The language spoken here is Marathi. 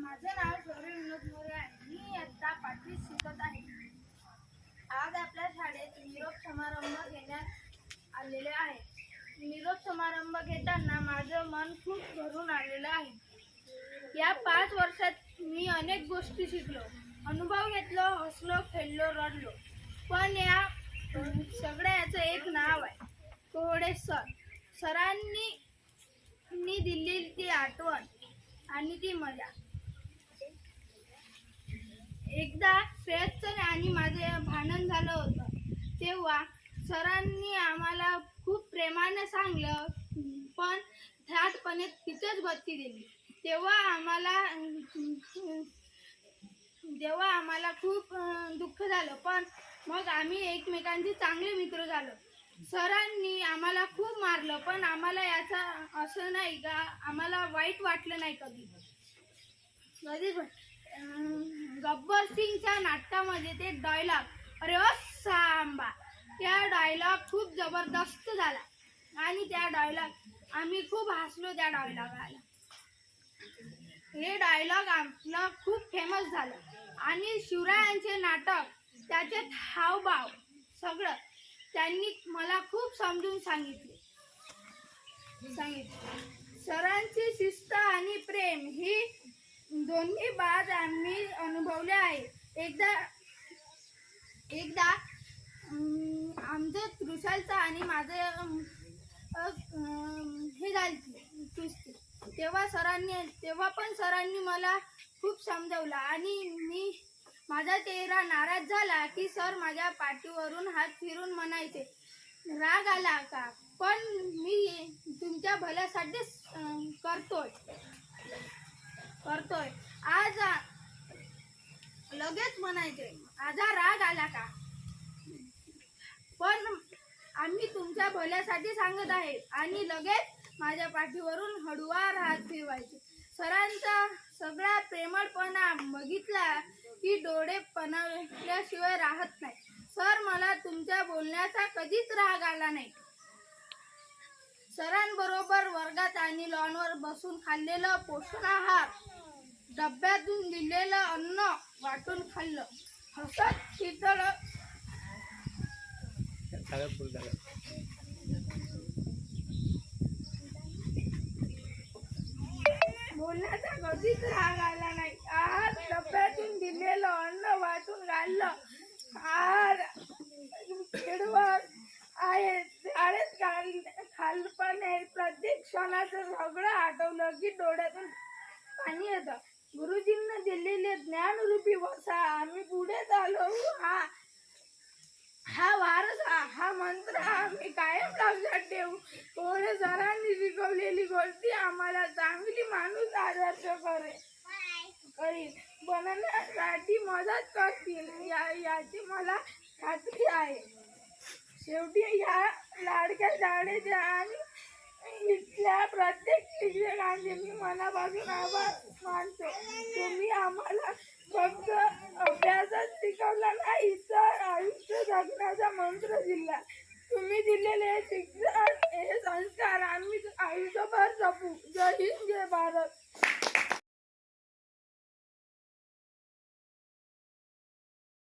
माझं नाव शौर्य विनोद मोरे आहे. मी आता पाचवीत शिकत आहे. आज आपल्या शाळेत निरोप समारंभ घेण्यात आलेले आहे. निरोप समारंभ घेताना माझं मन खूप भरून आलेलं आहे. या पाच वर्षात मी अनेक गोष्टी शिकलो. अनुभव घेतलो हसलो खेळलो रडलो. पण या अं, सगळ्याचं एक नाव आहे. कोहडे सर सरांनी दिलेली ती आठवण आणि ती मजा. एकदा श्रेयसचं आणि माझं भांडण झालं होतं. तेव्हा सरांनी आम्हाला खूप प्रेमानं सांगलं पण ठासपणे तिथेच बत्ती दिली. तेव्हा आम्हाला तेव्हा आम्हाला खूप दुःख झालं पण मग आम्ही एकमेकांचे चांगले मित्र झालो. सरांनी आम्हाला खूप मारलं पण आम्हाला याचा असं नाही का आम्हाला वाईट वाटलं नाही कधी. कधी पण. गब्बर सिंगच्या नाटकामध्ये ते डायलॉग अरे ओ सांबा त्या डायलॉग खूप जबरदस्त झाला. आणि त्या डायलॉग आम्ही खूप हसलो त्या डायलॉगाला हे डायलॉग आपलं खूप फेमस झालं. आणि शिवरायांचे नाटक त्याचे हावभाव सगळं त्यांनी मला खूप समजून सांगितले. सांगितले. सरांची शिस्त आणि प्रेम ही दोन्ही बाज आम्ही अनुभवले आहे. एकदा एकदा आमचं त्रुशालचं आणि माझं हे झाली कुस्ती. तेव्हा सरांनी तेव्हा पण सरांनी मला खूप समजवलं आणि मी माझा चेहरा नाराज झाला की सर माझ्या पाठीवरून हात फिरून म्हणायचे राग आला का? पण मी तुमच्या भल्यासाठीच करतोय करतोय. म्हणायचे. माझा राग आला का? पण आम्ही तुमच्या भल्यासाठी सांगत आहे. आणि लगेच माझ्या पाठीवरून हळुवार हात फिरवायचे. सरांचा सगळा प्रेमळपणा बघितला की डोळे पणल्याशिवाय राहत नाही. सर मला तुमच्या बोलण्याचा कधीच राग आला नाही. सरांबरोबर वर्गात आणि लॉनवर बसून खाल्लेलं पोषण आहार डब्यातून दिलेलं अन्न वाटून खाल्लं. हसत शीतळ बोलण्याचा कधीच राग आला नाही. आज डब्यातून दिलेलं अन्न वाटून घाललं आर खेळवत आहे. शाळेत खाल खालपणे प्रत्येक क्षणाचं सगळं आठवलं की डोळ्यातून पाणी येतं. गुरुजींना दिलेले ज्ञानरूपी वसा आम्ही पुढे चालो. हा हा वारस हा मंत्र आम्ही कायम लक्षात ठेवू. कोरे सरांनी शिकवलेली गोष्टी आम्हाला चांगली माणूस आदर्श करे करील बनण्यासाठी मदत करतील. या याची मला खात्री आहे. शेवटी या लाडक्या शाळेच्या आणि इथल्या प्रत्येक म्हणजे मी मनापासून आभार मानतो. तुम्ही आम्हाला फक्त अभ्यासात शिकवला नाही तर आयुष्य जगण्याचा मंत्र दिला. तुम्ही दिलेले शिक्षण हे संस्कार आम्ही आयुष्यभर जपू. जय हिंद जय भारत.